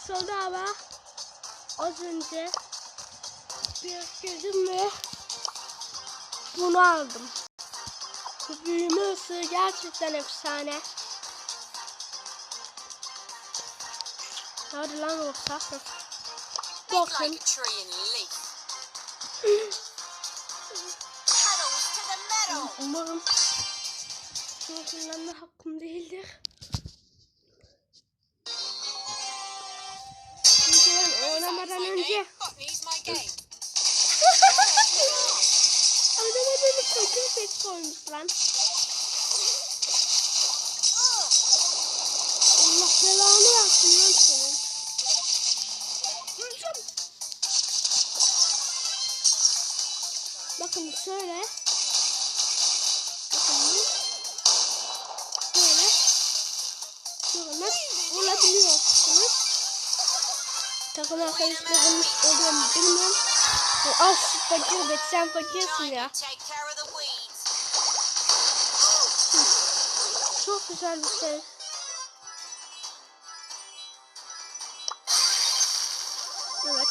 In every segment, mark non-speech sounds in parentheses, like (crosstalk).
nasıl oldu ama az önce bir girdim ve bunu aldım. Bu büyüme ısığı gerçekten efsane. Hadi lan yoksa. Big Bakın. Umarım kullanma hakkım değildir. Lan. Allah belanı yapsın lan senin. Bakın şöyle. Bakın. Böyle. Şöyle vurabiliyorsunuz. Takım arkadaşlarım oluyor mu bilmiyorum. Bu Az fakir bet sen fakirsin ya. Çok güzel bir şey. Evet.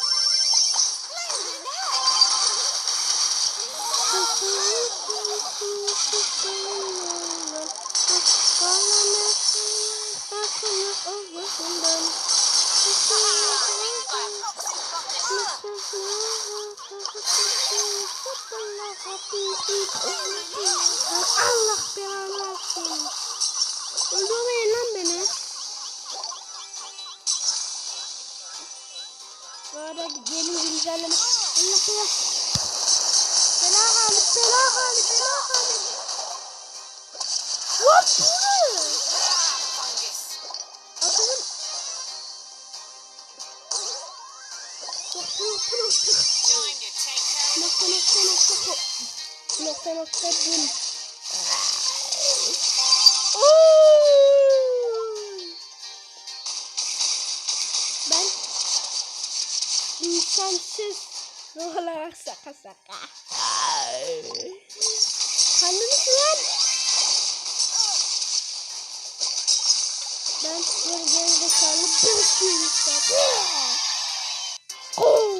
Allah belanı versin. Öldürmeyin lan beni. Bu arada yeni güncelleme. Allah belanı. Bela Halid, bela Halid, bela Halid. What? Atalım. Take care of Nokta, nokta, nokta, nokta. Nokta, nokta, insansız ruh olarak saka saka. Kendiniz lan. Ben böyle geri zekalı bir sürü Oo!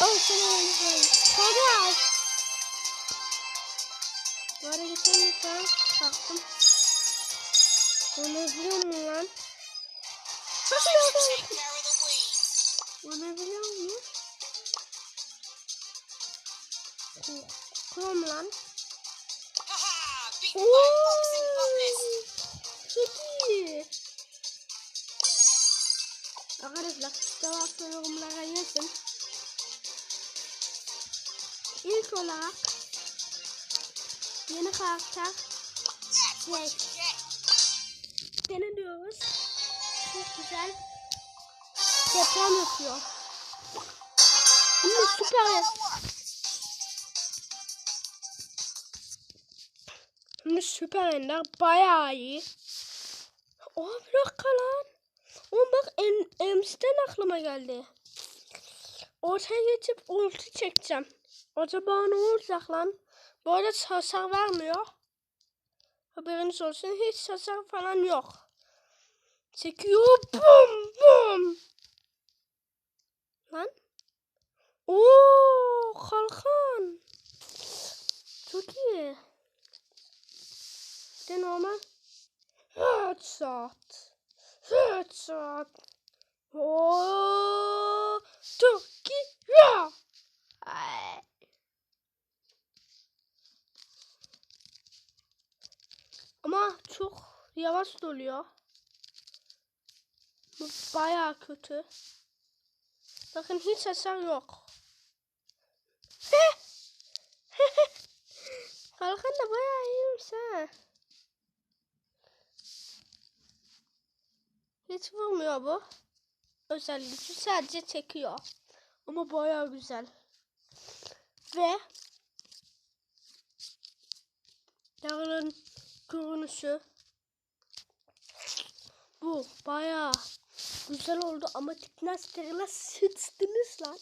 Oh sana öyle Hadi. Bu arada geçen falan kalktım. Onu biliyor musun lan? Time to take care of the weeds. Onu biliyor musun? Korkuyorum lan. İyi. Arkadaşlar cevaplı yorumlara yazın. İlk olarak yeni karakter get. deniliyoruz. Çok güzel. Deprem yapıyor. Bunu süper. Şimdi süper ender bayağı iyi. Oha bir lan. Oğlum bak en, Ems'ten aklıma geldi. Ortaya geçip ulti çekeceğim. Acaba ne olacak lan? Bu arada hasar vermiyor. Haberiniz olsun hiç hasar falan yok. Çekiyor bum bum. Lan. Oo kalkan. Çok iyi. De normal. Headshot. Headshot. Oo çok iyi. Ama çok yavaş doluyor. Bu bayağı kötü. Bakın hiç hasar yok. (laughs) Kalkan da bayağı iyiymiş ha. Hiç vurmuyor bu. Özellikle sadece çekiyor. Ama bayağı güzel. Ve yarın görünüşü bu bayağı güzel oldu ama Tiknaster'la sıçtınız lan.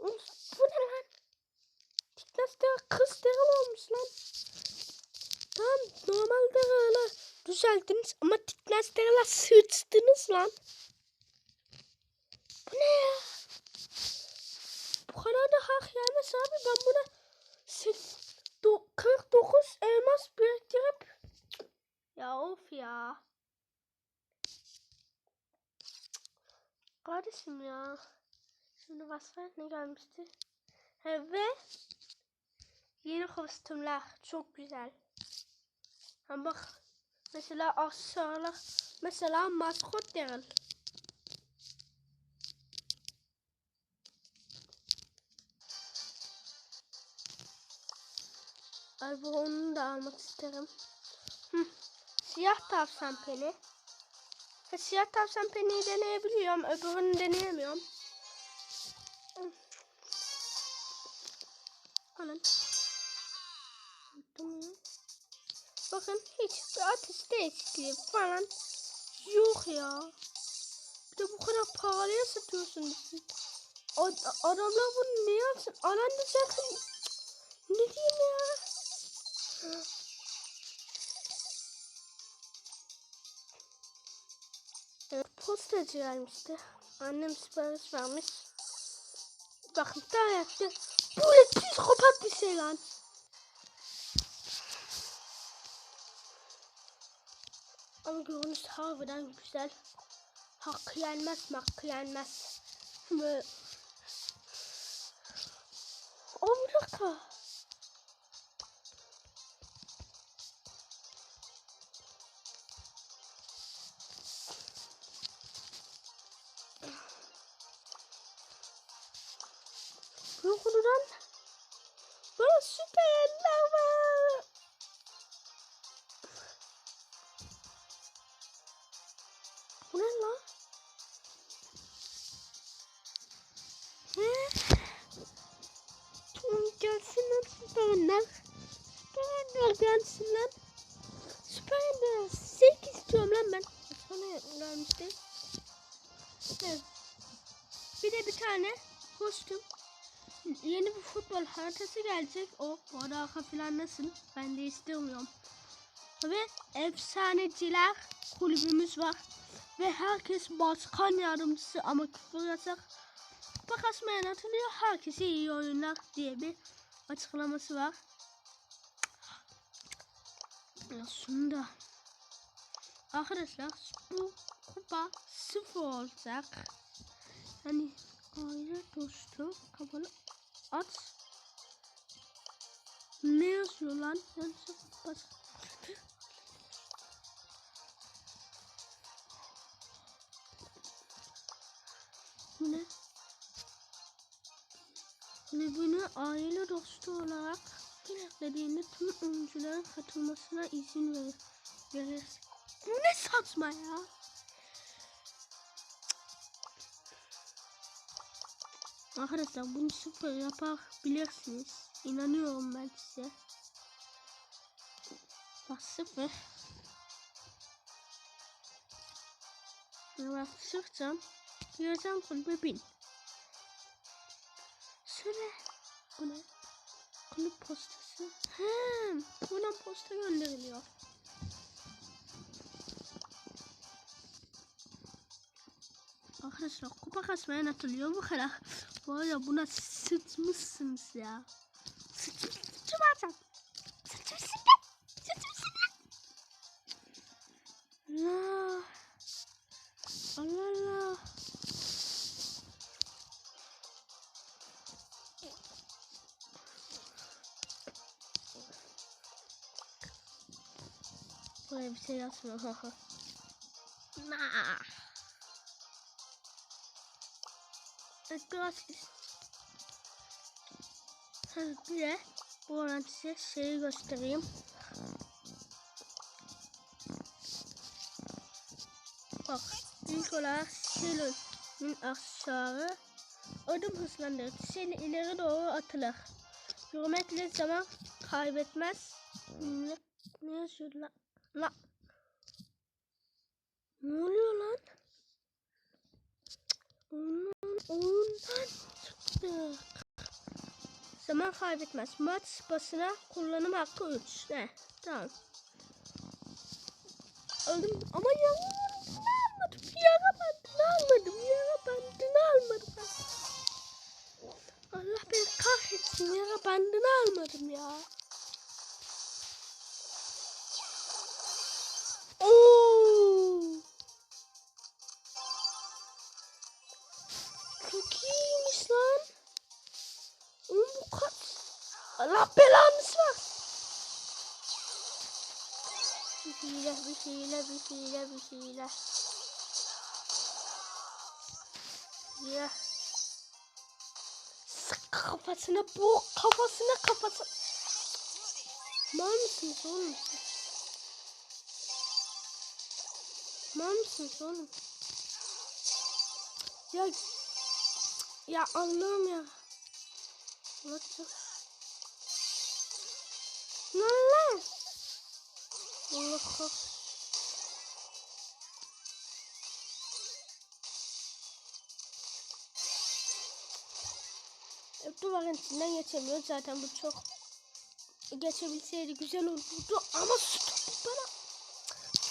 Bu ne lan? Tiknaster kız deril olmuş lan. Tamam normal derili düzelttiniz ama Tiknaster'la sıçtınız lan. Bu ne ya? Bu kadar da hak gelmez abi. Ben buna sek- do- 49 elmas biriktirip ya of ya. Kardeşim ya. Şimdi başka ne gelmişti? He, ve yeni kostümler çok güzel. Ha bak mesela aşağılar mesela maskot değil. Ay bu onu da almak isterim. Hı. Siyah tavşan peni. Ha, siyah tavşan peniyi deneyebiliyorum. Öbürünü deneyemiyorum. Ya. Bakın hiç ateş değişikliği falan yok ya. Bir de bu kadar pahalıya satıyorsun. Ad- adamlar bunu ne yapsın? Alan da zaten ne diyeyim ya? Postacı gelmişti. Annem sipariş vermiş. Bakın daha yaptı. Böyle psikopat bir şey lan. Ama görünüş harbiden güzel. Hakkı yenmez, hakkı yenmez. Böyle... O bir dakika. Evet. Bir de bir tane kostüm. Yeni bir futbol haritası gelecek. O arka plan nasıl? Ben de istemiyorum. Ve efsaneciler kulübümüz var. Ve herkes başkan yardımcısı ama küfür yasak. Bakasmayan atılıyor. Herkese iyi oyunlar diye bir açıklaması var. Ya şunu da. Arkadaşlar bu kupa sıfır olacak. Yani aile dostu kapalı at. Ne yazıyor lan? Yanlış bas. Bu ne? Ve bunu aile dostu olarak dediğinde tüm oyuncuların katılmasına izin verir. Bu ne saçma ya? Arkadaşlar bunu süper yapabilirsiniz. İnanıyorum ben size. Bak sıfır. Bak sıfırcam. Gireceğim kulübe bin. Şöyle. Bu ne? Kulüp postası. He, buradan posta gönderiliyor. Arkadaşlar kupa kasmaya atılıyor bu kadar. Var ya buna sıçmışsınız ya. Sıçmış sıçmışsın. Sıçmışsın be. Sıçmışsın be. Allah. Allah. Buraya bir şey yazmıyor. (laughs) nah. Biraz Ha, bir de bu arada size şeyi göstereyim. Bak ilk olarak Shell'in aşağı adım hızlandırır. Seni ileri doğru atılır. Yürümekle zaman kaybetmez. Ne, ne yazıyor lan? La. Ne oluyor lan? ondan tuttuk. Zaman kaybetmez. Maç basına kullanım hakkı 3. Ne? Tamam. Öldüm ama yavrum almadım. Yara bandını almadım. Yara bandını almadım. Allah beni kahretsin. Yara bandını almadım ya. Hile, bir hile, bir hile, bir hile. Ya. Sık kafasına bu kafasına kafası. Mal mısınız oğlum? Mal mısınız oğlum? Ya ya Allah'ım ya. What the lan? Allah kah. Duvarın içinden geçemiyor zaten bu çok geçebilseydi güzel olurdu ama şu topu bana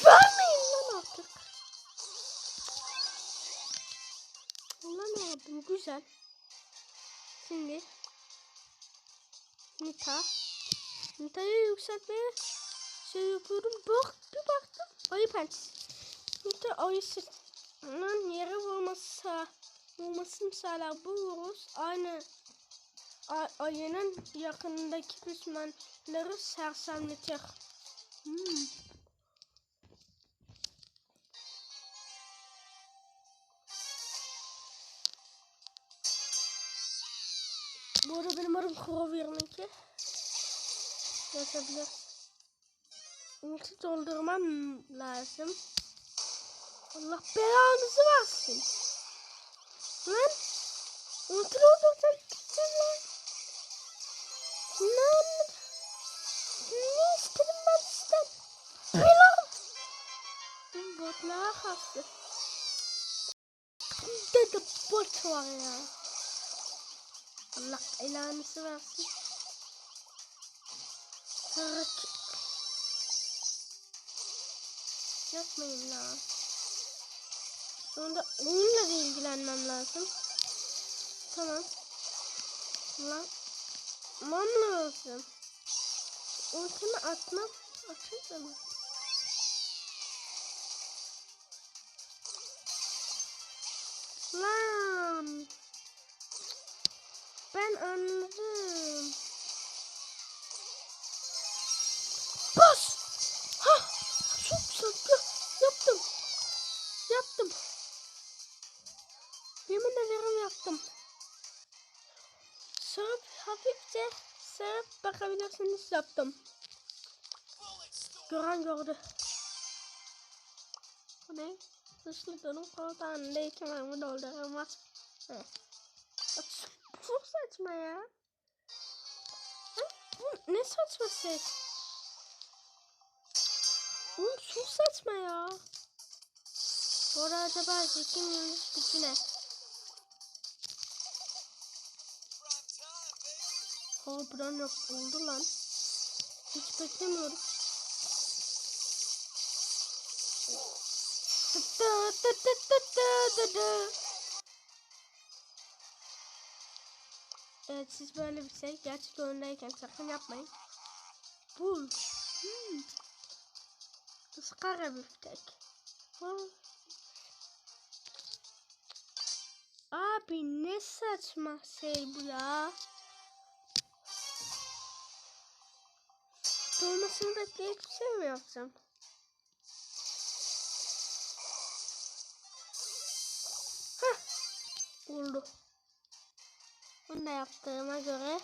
vermeyin lan artık. Ulan abi güzel. Şimdi Nita Nita'yı yükseltmeye şey yapıyorum. Bak bir baktım. Ayı pençesi. Nita ayı sırtından yere vurması vurmasını sağlar. Bu vuruş aynı ay- ayının yakınındaki düşmanları sersemletir. Hmm. Bu arada benim adım Kuro 22. Ulti doldurmam lazım. Allah belanızı versin. Lan. Ulti dolduracağım. Gitsin lan. Anladım? Ne istedim ben sizden? Belan. Bu botlara kastı. Bir de bot var ya. Allah belanızı versin. Sarık. Yapmayın la. Sonunda oyunla da ilgilenmem lazım. Tamam. Lan. Mam lazım. Ultimi atmam. Atın mı? Lan. Ben anladım. Hafifçe sırıp bakabilirsiniz yaptım. Gören gördü. Bu ne? Dışlı dönüm iki mermi dolduramaz. Çok saçma ya. Bu ne saçma ses? Oğlum çok saçma ya. Bu arada acaba yanlış gücü ne? Harbiden yok oldu lan. Hiç beklemiyorum. Evet siz böyle bir şey gerçek oyundayken sakın yapmayın. Bul. Hmm. Iskara büftek. Bul. Abi ne saçma şey bu ya. Dolmasını bekleyip bir şey mi yapacağım? Heh. Oldu. Bunu da yaptığıma göre